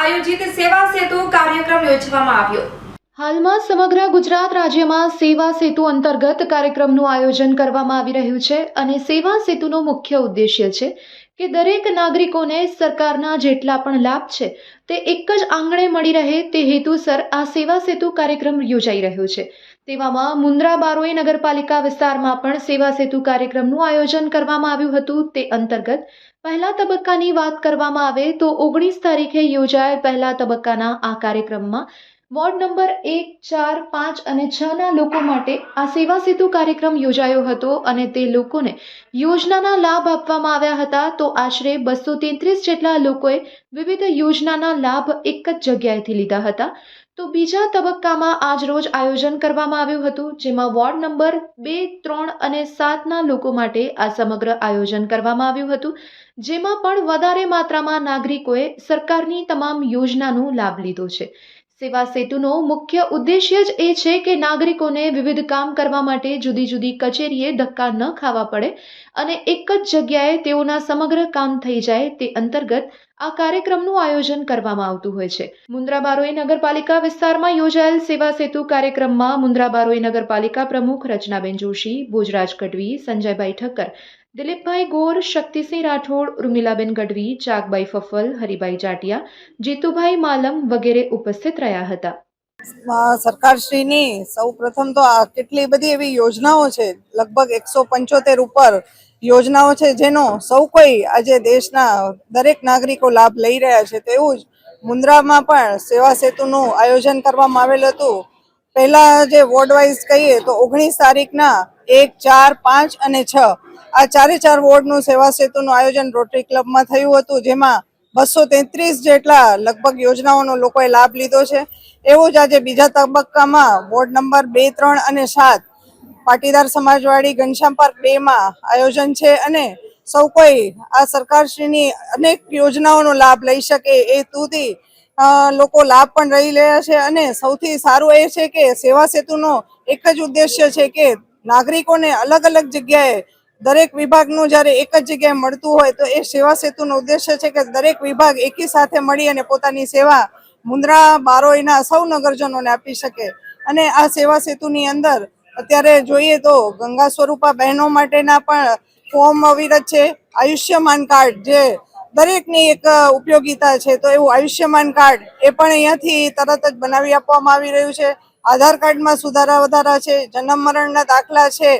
આયોજિત સેવા સેતુ કાર્યક્રમ યોજવામાં આવ્યો. હાલમાં સમગ્ર ગુજરાત રાજ્યમાં સેવા સેતુ અંતર્ગત કાર્યક્રમનું આયોજન કરવામાં આવી રહ્યું છે અને સેવા સેતુનો મુખ્ય ઉદ્દેશ્ય છે કે દરેક નાગરિકોને સરકારના જેટલા પણ લાભ છે, તે એક જ આંગણે મળી રહે તે હેતુસર આ સેવા સેતુ કાર્યક્રમ યોજાઈ રહ્યો છે. તેવામાં મુન્દ્રા બારોઈ નગરપાલિકા વિસ્તારમાં પણ સેવા સેતુ કાર્યક્રમનું આયોજન કરવામાં આવ્યું હતું. તે અંતર્ગત પહેલા તબક્કાની વાત કરવામાં આવે તો ઓગણીસ તારીખે યોજાયેલ પહેલા તબક્કાના આ કાર્યક્રમમાં વોર્ડ નંબર એક, ચાર, પાંચ અને છ ના લોકો માટે આ સેવા સેતુ કાર્યક્રમ યોજાયો હતો અને તે લોકોને યોજનાના લાભ આપવામાં આવ્યા હતા. તો આશરે બસો તેત્રીસ જેટલા લોકોએ વિવિધ યોજનાના લાભ એક જ જગ્યાએથી લીધા હતા. તો બીજા તબક્કામાં આજરોજ આયોજન કરવામાં આવ્યું હતું, જેમાં વોર્ડ નંબર બે, ત્રણ અને સાતના લોકો માટે આ સમગ્ર આયોજન કરવામાં આવ્યું હતું, જેમાં પણ વધારે માત્રામાં નાગરિકોએ સરકારની તમામ યોજનાનો લાભ લીધો છે. સેવા સેતુનો મુખ્ય ઉદ્દેશ્ય જ એ છે કે નાગરિકોને વિવિધ કામ કરવા માટે જુદી જુદી કચેરીએ ધક્કા ન ખાવા પડે અને એક જ જગ્યાએ તેઓના સમગ્ર કામ થઈ જાય તે અંતર્ગત આ કાર્યક્રમનું આયોજન કરવામાં આવતું હોય છે. મુન્દ્રા બારોઈ નગરપાલિકા વિસ્તારમાં યોજાયેલ સેવા સેતુ કાર્યક્રમમાં મુન્દ્રા બારોઈ નગરપાલિકા પ્રમુખ રચનાબેન જોશી, ભોજરાજ કડવી, સંજયભાઈ ઠક્કર દિલીપભાઈ ગોર, શક્તિસિંહ રાઠોડ, ઉર્મિલાબેન ગઢવી, ચાકબાઈ ફફલ, હરિભાઈ જાટિયા, જીતુભાઈ માલમ વગેરે ઉપસ્થિત રહ્યા હતા. સરકારશ્રીની સૌ પ્રથમ તો આ કેટલી બધી એવી યોજનાઓ છે, લગભગ એકસો પંચોતેર ઉપર યોજનાઓ છે, જેનો સૌ કોઈ આજે દેશના દરેક નાગરિકો લાભ લઈ રહ્યા છે તેવું જ મુન્દ્રામાં પણ સેવા સેતુનું આયોજન કરવામાં આવેલ હતું. પહેલા જે વોર્ડ વાઇઝ કહીએ તો ઓગણીસ તારીખના એક, ચાર, પાંચ અને છ આ ચારે ચાર વોર્ડનું સેવા સેતુનું આયોજન રોટરી ક્લબમાં થયું હતું, જેમાં બસો તેત્રીસ જેટલા લગભગ યોજનાઓનો લોકોએ લાભ લીધો છે. એવો જ આજે બીજા તબક્કામાં વોર્ડ નંબર બે, ત્રણ અને સાત પાટીદાર સમાજવાડી ઘનશ્યામ પાર્ક બે માં આયોજન છે અને સૌ કોઈ આ સરકારશ્રીની અનેક યોજનાઓનો લાભ લઈ શકે એ હેતુથી લોકો લાભ પણ રહી રહ્યા છે અને સૌથી સારું એ છે કે સેવા સેતુનો એક જ ઉદ્દેશ્ય છે કે નાગરિકોને અલગ અલગ જગ્યાએ દરેક વિભાગનું જ્યારે એક જ જગ્યાએ મળતું હોય તો એ સેવા સેતુનો ઉદ્દેશ્ય છે કે દરેક વિભાગ એકી સાથે મળી અને પોતાની સેવા મુન્દ્રા, બારોઈના સૌ નગરજનોને આપી શકે. અને આ સેવા સેતુની અંદર અત્યારે જોઈએ તો ગંગા સ્વરૂપા બહેનો માટેના પણ ફોર્મ અવિરત છે. આયુષ્યમાન કાર્ડ જે દરેકની એક ઉપયોગિતા છે, તો એવું આયુષ્યમાન કાર્ડ એ પણ અહીંયાથી તરત જ બનાવી આપવામાં આવી રહ્યું છે. આધાર કાર્ડમાં સુધારા વધારા છે, જન્મ મરણના દાખલા છે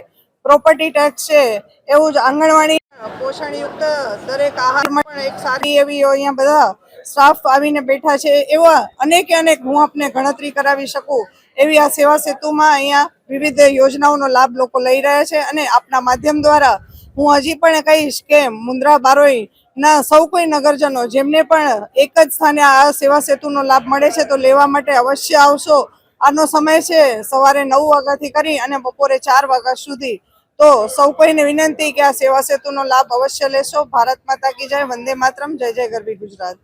પ્રોપર્ટી ટેક્સ છે, એવું જ આંગણવાડી પોષણયુક્ત દરેક આહારમાં પણ એક સારી એવી અહીંયા બધા સ્ટાફ આવીને બેઠા છે, એવા અનેકે અનેક હું આપને ગણતરી કરાવી શકું, એવી આ સેવા સેતુમાં અહીંયા વિવિધ યોજનાઓનો લાભ લોકો લઈ રહ્યા છે અને આપના માધ્યમ દ્વારા હું હજી પણ કહીશ કે મુન્દ્રા બારોઈ ના સૌ કોઈ નગરજનો જેમને પણ એક જ સ્થાને આ સેવા સેતુનો લાભ મળે છે, તો લેવા માટે અવશ્ય આવશો. આનો સમય છે સવારે નવ વાગ્યાથી કરી અને બપોરે ચાર વાગ્યા સુધી તો સૌ કોઈને વિનંતી કે આ સેવા સેતુનો લાભ અવશ્ય લેશો. ભારત માતા કી જય, વંદે માતરમ, જય જય ગરબી ગુજરાત.